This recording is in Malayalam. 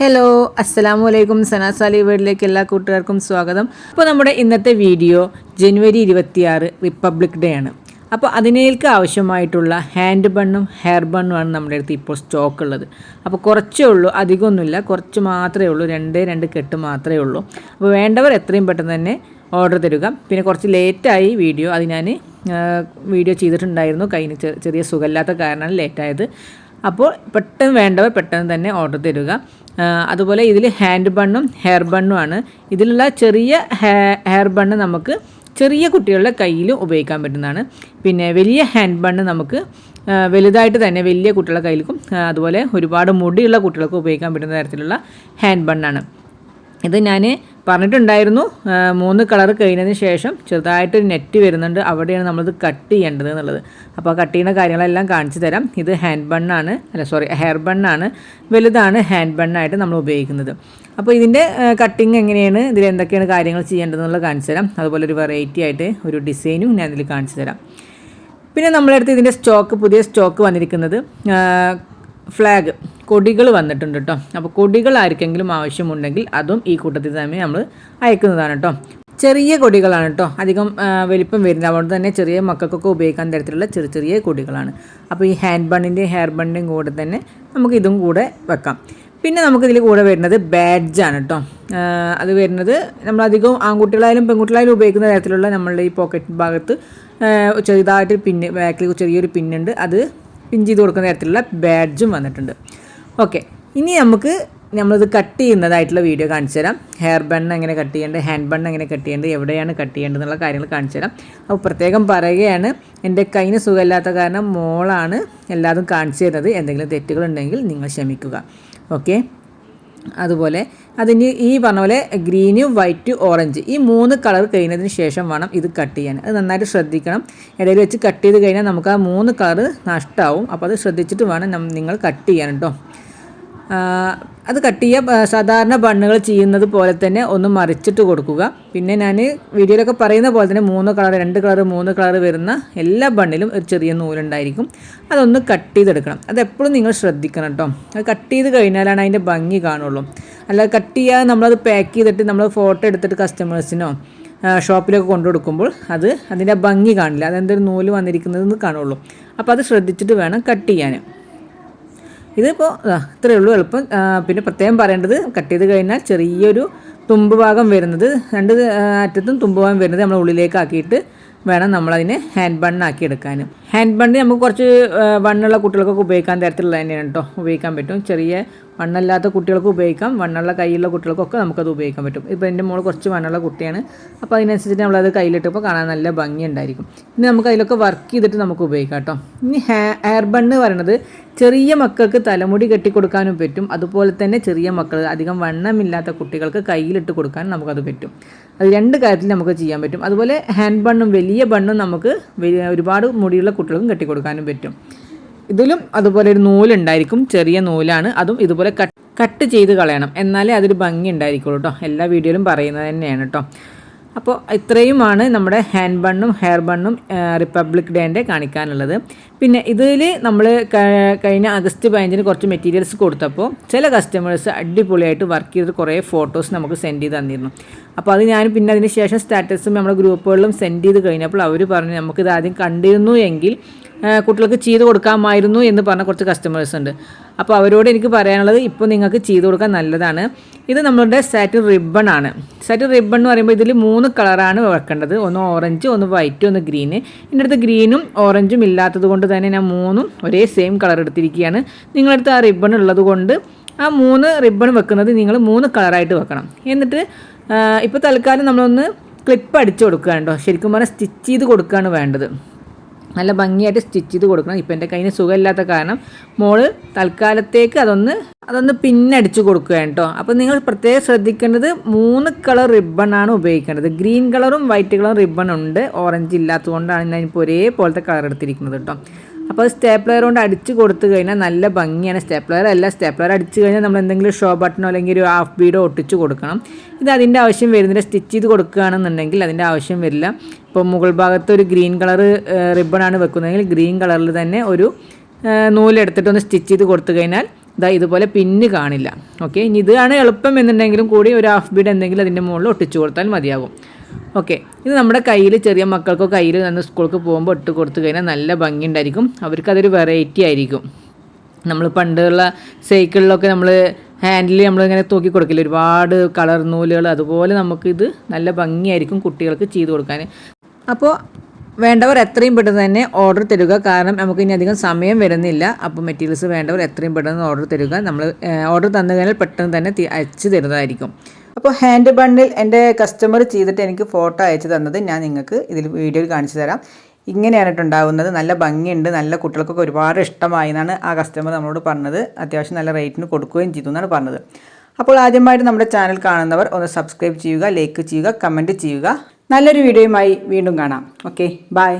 ഹലോ അസ്സലാമു അലൈക്കും സനാസാലി വേർഡിലേക്ക് എല്ലാ കൂട്ടുകാർക്കും സ്വാഗതം. അപ്പോൾ നമ്മുടെ ഇന്നത്തെ വീഡിയോ ജനുവരി ഇരുപത്തിയാറ് റിപ്പബ്ലിക് ഡേ ആണ്. അപ്പോൾ അതിനേക്ക് ആവശ്യമായിട്ടുള്ള ഹാൻഡ് ബണ്ണും ഹെയർ ബണ്ണുമാണ് നമ്മുടെ അടുത്ത് ഇപ്പോൾ സ്റ്റോക്ക് ഉള്ളത്. അപ്പോൾ കുറച്ചേ ഉള്ളൂ അധികമൊന്നുമില്ല. കുറച്ച് മാത്രമേ ഉള്ളൂ രണ്ടേ രണ്ട് കെട്ട് മാത്രമേ ഉള്ളൂ. അപ്പോൾ വേണ്ടവർ എത്രയും പെട്ടെന്ന് തന്നെ ഓർഡർ തരിക. പിന്നെ കുറച്ച് ലേറ്റായി വീഡിയോ. അത് ഞാൻ വീഡിയോ ചെയ്തിട്ടുണ്ടായിരുന്നു. കയ്യിൽ ചെറിയ സുഖമില്ലാത്ത കാരണമാണ് ലേറ്റായത് അപ്പോൾ പെട്ടെന്ന് വേണ്ടവർ പെട്ടെന്ന് തന്നെ ഓർഡർ തരിക. അതുപോലെ ഇതിൽ ഹാൻഡ് ബണ്ണും ഹെയർ ബണ്ണും ആണ്. ഇതിലുള്ള ചെറിയ ഹെയർ ബണ്ണ് നമുക്ക് ചെറിയ കുട്ടികളുടെ കയ്യിലും ഉപയോഗിക്കാൻ പറ്റുന്നതാണ്. പിന്നെ വലിയ ഹാൻഡ് ബണ്ണ് നമുക്ക് വലുതായിട്ട് തന്നെ വലിയ കുട്ടികളുടെ കയ്യിലും അതുപോലെ ഒരുപാട് മുടിയുള്ള കുട്ടികൾക്ക് ഉപയോഗിക്കാൻ പറ്റുന്ന തരത്തിലുള്ള ഹാൻഡ് ബണ്ണാണ് ഇത് ഞാൻ പറഞ്ഞിട്ടുണ്ടായിരുന്നു മൂന്ന് കളർ കഴിഞ്ഞതിന് ശേഷം ചെറുതായിട്ടൊരു നെറ്റ് വരുന്നുണ്ട് അവിടെയാണ് നമ്മളിത് കട്ട് ചെയ്യേണ്ടത് എന്നുള്ളത്. അപ്പോൾ കട്ട് ചെയ്യുന്ന കാര്യങ്ങളെല്ലാം കാണിച്ചു തരാം. ഇത് ഹാൻഡ് ബണ്ണാണ് അല്ല സോറി ഹെയർ ബണ്ണാണ് വലുതാണ് ഹാൻഡ് ബണ്ണായിട്ട് നമ്മൾ ഉപയോഗിക്കുന്നത്. അപ്പോൾ ഇതിന്റെ കട്ടിങ് എങ്ങനെയാണ് ഇതിൽ എന്തൊക്കെയാണ് കാര്യങ്ങൾ ചെയ്യേണ്ടതെന്നുള്ളത് കാണിച്ചു തരാം. അതുപോലെ ഒരു വെറൈറ്റി ആയിട്ട് ഒരു ഡിസൈനും ഞാൻ ഇതിൽ കാണിച്ചു തരാം. പിന്നെ നമ്മളടുത്ത് ഇതിന്റെ സ്റ്റോക്ക് പുതിയ സ്റ്റോക്ക് വന്നിരിക്കുന്നത് ഫ്ലാഗ് കൊടികൾ വന്നിട്ടുണ്ട് കേട്ടോ അപ്പോൾ കൊടികൾ ആർക്കെങ്കിലും ആവശ്യമുണ്ടെങ്കിൽ അതും ഈ കൂട്ടത്തിൽ തന്നെ നമ്മൾ അയക്കുന്നതാണ് കേട്ടോ ചെറിയ കൊടികളാണ് കേട്ടോ അധികം വലിപ്പം വരുന്നത് അതുകൊണ്ട് തന്നെ ചെറിയ മക്കൾക്കൊക്കെ ഉപയോഗിക്കാൻ തരത്തിലുള്ള ചെറിയ ചെറിയ കൊടികളാണ്. അപ്പോൾ ഈ ഹാൻഡ് ബണ്ണിന്റെയും ഹെയർ ബണ്ണിന്റെയും കൂടെ തന്നെ നമുക്ക് ഇതും കൂടെ വെക്കാം. പിന്നെ നമുക്കിതിൽ കൂടെ വരുന്നത് ബാഡ്ജാണ് കേട്ടോ അത് വരുന്നത് നമ്മളധികം ആൺകുട്ടികളായാലും പെൺകുട്ടികളായാലും ഉപയോഗിക്കുന്ന തരത്തിലുള്ള നമ്മളുടെ ഈ പോക്കറ്റ് ഭാഗത്ത് ചെറുതായിട്ട് പിന്നെ ബാക്കിൽ ചെറിയൊരു പിന്നുണ്ട് അത് പിൻ ചെയ്ത് കൊടുക്കുന്ന തരത്തിലുള്ള ബാഡ്ജും വന്നിട്ടുണ്ട്. ഓക്കെ ഇനി നമുക്ക് നമ്മളിത് കട്ട് ചെയ്യുന്നതായിട്ടുള്ള വീഡിയോ കാണിച്ചു തരാം. ഹെയർ ബൺ എങ്ങനെ കട്ട് ചെയ്യേണ്ടത് ഹാൻഡ് ബൺ എങ്ങനെ കട്ട് ചെയ്യേണ്ടത് എവിടെയാണ് കട്ട് ചെയ്യേണ്ടത് എന്നുള്ള കാര്യങ്ങൾ കാണിച്ചു തരാം. അപ്പോൾ പ്രത്യേകം പറയുകയാണ് എന്റെ കൈന് സുഖമില്ലാത്ത കാരണം മോളാണ് എല്ലാതും കാണിച്ചു തരുന്നത്. എന്തെങ്കിലും തെറ്റുകളുണ്ടെങ്കിൽ നിങ്ങൾ ക്ഷമിക്കുക. ഓക്കെ അതുപോലെ അതിന് ഈ പറഞ്ഞ പോലെ ഗ്രീന് വൈറ്റ് ഓറഞ്ച് ഈ മൂന്ന് കളർ കഴിഞ്ഞതിന് ശേഷം വേണം ഇത് കട്ട് ചെയ്യാൻ. അത് നന്നായിട്ട് ശ്രദ്ധിക്കണം. ഇടയിൽ വെച്ച് കട്ട് ചെയ്ത് കഴിഞ്ഞാൽ നമുക്ക് ആ മൂന്ന് കളർ നഷ്ടമാവും അപ്പോൾ അത് ശ്രദ്ധിച്ചിട്ട് വേണം നിങ്ങൾ കട്ട് ചെയ്യാൻ കേട്ടോ. അത് കട്ട് സാധാരണ ബണ്ണുകൾ ചെയ്യുന്നത് പോലെ തന്നെ ഒന്ന് മറിച്ചിട്ട് കൊടുക്കുക. പിന്നെ ഞാൻ വീഡിയോയിലൊക്കെ പറയുന്ന പോലെ തന്നെ മൂന്ന് കളർ രണ്ട് കളർ മൂന്ന് കളർ വരുന്ന എല്ലാ ബണ്ണിലും ഒരു ചെറിയ നൂലുണ്ടായിരിക്കും. അതൊന്ന് കട്ട് ചെയ്തെടുക്കണം. അതെപ്പോഴും നിങ്ങൾ ശ്രദ്ധിക്കണം കേട്ടോ അത് കട്ട് ചെയ്ത് കഴിഞ്ഞാലാണ് അതിന്റെ ഭംഗി കാണുള്ളൂ. അല്ലാതെ കട്ട് ചെയ്യാതെ നമ്മളത് പാക്ക് ചെയ്തിട്ട് നമ്മൾ ഫോട്ടോ എടുത്തിട്ട് കസ്റ്റമേഴ്സിനോ ഷോപ്പിലൊക്കെ കൊണ്ടു കൊടുക്കുമ്പോൾ അത് അതിന്റെ ഭംഗി കാണില്ല. അതെന്തൊരു നൂൽ വന്നിരിക്കുന്നതെന്ന് കാണുള്ളൂ. അപ്പോൾ അത് ശ്രദ്ധിച്ചിട്ട് വേണം കട്ട് ചെയ്യാൻ. ഇതിപ്പോൾ ഇത്രയേ ഉള്ളൂ എളുപ്പം. പിന്നെ പ്രത്യേകം പറയേണ്ടത് കട്ട് ചെയ്ത് കഴിഞ്ഞാൽ ചെറിയൊരു തുമ്പ് ഭാഗം വരുന്നത് രണ്ട് അറ്റത്തും തുമ്പ് ഭാഗം വരുന്നത് നമ്മൾ ഉള്ളിലേക്കാക്കിയിട്ട് വേണം നമ്മളതിനെ ഹാൻഡ് ബണ്ണാക്കി എടുക്കാൻ ഹാൻഡ് ബണ്ണ് നമുക്ക് കുറച്ച് വണ്ണുള്ള കുട്ടികൾക്കൊക്കെ ഉപയോഗിക്കാൻ തരത്തിലുള്ള തന്നെയാണ് കേട്ടോ ഉപയോഗിക്കാൻ പറ്റും. ചെറിയ വണ്ണല്ലാത്ത കുട്ടികൾക്ക് ഉപയോഗിക്കാം. വണ്ണുള്ള കൈയുള്ള കുട്ടികൾക്കൊക്കെ നമുക്കത് ഉപയോഗിക്കാൻ പറ്റും. ഇപ്പോൾ എന്റെ മോൾ കുറച്ച് വണ്ണുള്ള കുട്ടിയാണ്. അപ്പോൾ അതിനനുസരിച്ച് നമ്മളത് കയ്യിലിട്ടപ്പോൾ കാണാൻ നല്ല ഭംഗി ഉണ്ടായിരിക്കും ഇനി നമുക്ക് അതിലൊക്കെ വർക്ക് ചെയ്തിട്ട് നമുക്ക് ഉപയോഗിക്കാം കേട്ടോ. ഇനി ഹെയർ ബണ്ണ് പറയുന്നത് ചെറിയ മക്കൾക്ക് തലമുടി കെട്ടി കെട്ടിക്കൊടുക്കാനും പറ്റും. അതുപോലെ തന്നെ ചെറിയ മക്കൾ അധികം വണ്ണമില്ലാത്ത കുട്ടികൾക്ക് കയ്യിലിട്ട് കൊടുക്കാൻ നമുക്കത് പറ്റും. അത് രണ്ട് കാര്യത്തിൽ നമുക്ക് ചെയ്യാൻ പറ്റും. അതുപോലെ ഹാൻഡ് ബണ്ണും വലിയ ബണ്ണും നമുക്ക് ഒരുപാട് മുടിയുള്ള കുട്ടികൾക്കും കെട്ടിക്കൊടുക്കാനും പറ്റും. ഇതിലും അതുപോലെ ഒരു നൂലുണ്ടായിരിക്കും ചെറിയ നൂലാണ്. അതും ഇതുപോലെ കട്ട് ചെയ്ത് കളയണം. എന്നാലേ അതൊരു ഭംഗി ഉണ്ടായിരിക്കുള്ളൂ കേട്ടോ എല്ലാ വീഡിയോയിലും പറയുന്നത് തന്നെയാണ് കേട്ടോ അപ്പോൾ ഇത്രയുമാണ് നമ്മുടെ ഹാൻഡ് ബണ്ണും ഹെയർ ബണ്ണും റിപ്പബ്ലിക് ഡേന്റെ കാണിക്കാനുള്ളത്. പിന്നെ ഇതിൽ നമ്മൾ കഴിഞ്ഞ ആഗസ്റ്റ് പതിനഞ്ചിന് കുറച്ച് മെറ്റീരിയൽസ് കൊടുത്തപ്പോൾ ചില കസ്റ്റമേഴ്സ് അടിപൊളിയായിട്ട് വർക്ക് ചെയ്തിട്ട് കുറേ ഫോട്ടോസ് നമുക്ക് സെൻഡ് ചെയ്ത് തന്നിരുന്നു. അപ്പോൾ അത് ഞാൻ പിന്നെ അതിന് ശേഷം സ്റ്റാറ്റസും നമ്മുടെ ഗ്രൂപ്പുകളിലും സെൻഡ് ചെയ്ത് കഴിഞ്ഞപ്പോൾ അവർ പറഞ്ഞു നമുക്കിത് ആദ്യം കണ്ടിരുന്നു എങ്കിൽ കുട്ടികൾക്ക് ചെയ്ത് കൊടുക്കാമായിരുന്നു എന്ന് പറഞ്ഞ കുറച്ച് കസ്റ്റമേഴ്സ് ഉണ്ട്. അപ്പോൾ അവരോട് എനിക്ക് പറയാനുള്ളത് ഇപ്പോൾ നിങ്ങൾക്ക് ചെയ്ത് കൊടുക്കാൻ നല്ലതാണ്. ഇത് നമ്മളുടെ സാറ്റിൻ റിബൺ ആണ്. സാറ്റിൻ റിബൺ എന്ന് പറയുമ്പോൾ ഇതിൽ മൂന്ന് കളറാണ് വെക്കേണ്ടത്. ഒന്ന് ഓറഞ്ച് ഒന്ന് വൈറ്റ് ഒന്ന് ഗ്രീന് എന്റെ അടുത്ത് ഗ്രീനും ഓറഞ്ചും ഇല്ലാത്തത് കൊണ്ട് തന്നെ ഞാൻ മൂന്നും ഒരേ സെയിം കളർ എടുത്തിരിക്കുകയാണ്. നിങ്ങളടുത്ത് ആ റിബൺ ഉള്ളത് കൊണ്ട് ആ മൂന്ന് റിബൺ വെക്കുന്നത് നിങ്ങൾ മൂന്ന് കളറായിട്ട് വെക്കണം. എന്നിട്ട് ഇപ്പോൾ തൽക്കാലം നമ്മളൊന്ന് ക്ലിപ്പ് അടിച്ചു കൊടുക്കുകയാണ് കേട്ടോ. ശരിക്കും പറഞ്ഞാൽ സ്റ്റിച്ച് ചെയ്ത് കൊടുക്കുകയാണ് വേണ്ടത്. നല്ല ഭംഗിയായിട്ട് സ്റ്റിച്ച് ചെയ്ത് കൊടുക്കണം. ഇപ്പം എന്റെ കയ്യിൽ സുഖമില്ലാത്ത കാരണം മോൾ തൽക്കാലത്തേക്ക് അതൊന്ന് അതൊന്ന് പിന്നടിച്ച് കൊടുക്കുകയാണ് കേട്ടോ. അപ്പോൾ നിങ്ങൾ പ്രത്യേകം ശ്രദ്ധിക്കേണ്ടത് മൂന്ന് കളർ റിബണാണ് ഉപയോഗിക്കേണ്ടത്. ഗ്രീൻ കളറും വൈറ്റ് കളറും റിബൺ ഉണ്ട്. ഓറഞ്ച് ഇല്ലാത്തതുകൊണ്ടാണ് ഞാനിപ്പോൾ ഒരേപോലത്തെ കളർ എടുത്തിരിക്കുന്നത് കേട്ടോ. അപ്പോൾ സ്റ്റേപ്ലർ കൊണ്ട് അടിച്ച് കൊടുത്തു കഴിഞ്ഞാൽ നല്ല ഭംഗിയാണ്. സ്റ്റേപ്ലർ അല്ല സ്റ്റേപ്ലർ അടിച്ച് കഴിഞ്ഞാൽ നമ്മൾ എന്തെങ്കിലും ഷോ ബട്ടണോ അല്ലെങ്കിൽ ഒരു ഹാഫ് ബീഡോ ഒട്ടിച്ച് കൊടുക്കണം. ഇത് അതിന്റെ ആവശ്യം വരുന്നില്ല. സ്റ്റിച്ച് ചെയ്ത് കൊടുക്കുകയാണെന്നുണ്ടെങ്കിൽ അതിന്റെ ആവശ്യം വരില്ല. ഇപ്പോൾ മുകൾ ഭാഗത്ത് ഒരു ഗ്രീൻ കളർ റിബണാണ് വെക്കുന്നതെങ്കിൽ ഗ്രീൻ കളറിൽ തന്നെ ഒരു നൂലെടുത്തിട്ട് ഒന്ന് സ്റ്റിച്ച് ചെയ്ത് കൊടുത്തു കഴിഞ്ഞാൽ ഇതാ ഇതുപോലെ പിന്ന് കാണില്ല. ഓക്കെ ഇനി ഇതാണ് എളുപ്പം എന്നുണ്ടെങ്കിലും കൂടി ഒരു ഹാഫ് ബീഡ് എന്തെങ്കിലും അതിന്റെ മുകളിൽ ഒട്ടിച്ചു കൊടുത്താൽ മതിയാകും. ഓക്കെ. ഇത് നമ്മുടെ കയ്യിൽ ചെറിയ മക്കൾക്കോ കയ്യിൽ നിന്ന് സ്കൂൾക്ക് പോകുമ്പോൾ ഇട്ട് കൊടുത്തു കഴിഞ്ഞാൽ നല്ല ഭംഗിയുണ്ടായിരിക്കും. അവർക്കതൊരു വെറൈറ്റി ആയിരിക്കും. നമ്മൾ പണ്ടുള്ള സൈക്കിളിലൊക്കെ നമ്മൾ ഹാൻഡിൽ നമ്മളിങ്ങനെ തൂക്കി കൊടുക്കില്ല? ഒരുപാട് കളർ നൂലുകൾ അതുപോലെ നമുക്കിത് നല്ല ഭംഗിയായിരിക്കും കുട്ടികൾക്ക് ചെയ്തു കൊടുക്കാൻ. അപ്പോൾ വേണ്ടവർ എത്രയും പെട്ടെന്ന് തന്നെ ഓർഡർ തരുക. കാരണം നമുക്ക് ഇനി അധികം സമയം വരുന്നില്ല. അപ്പോൾ മെറ്റീരിയൽസ് വേണ്ടവർ എത്രയും പെട്ടെന്ന് ഓർഡർ തരുക. നമ്മൾ ഓർഡർ തന്നു കഴിഞ്ഞാൽ പെട്ടെന്ന് തന്നെ അയച്ചു തരുന്നതായിരിക്കും. അപ്പോൾ ഹാൻഡ് ബണ്ണിൽ എന്റെ കസ്റ്റമർ ചെയ്തിട്ട് എനിക്ക് ഫോട്ടോ അയച്ചു തന്നത് ഞാൻ നിങ്ങൾക്ക് ഇതിൽ വീഡിയോയിൽ കാണിച്ചു തരാം. ഇങ്ങനെയാണ് ഉണ്ടാവുന്നത്. നല്ല ഭംഗിയുണ്ട്. നല്ല കുട്ടികൾക്കൊക്കെ ഒരുപാട് ഇഷ്ടമായി എന്നാണ് ആ കസ്റ്റമർ നമ്മളോട് പറഞ്ഞത്. അത്യാവശ്യം നല്ല റേറ്റിന് കൊടുക്കുകയും ചെയ്തു എന്നാണ് പറഞ്ഞത്. അപ്പോൾ ആദ്യമായിട്ട് നമ്മുടെ ചാനൽ കാണുന്നവർ ഒന്ന് സബ്സ്ക്രൈബ് ചെയ്യുക ലൈക്ക് ചെയ്യുക കമന്റ് ചെയ്യുക. നല്ലൊരു വീഡിയോയുമായി വീണ്ടും കാണാം. Okay bye.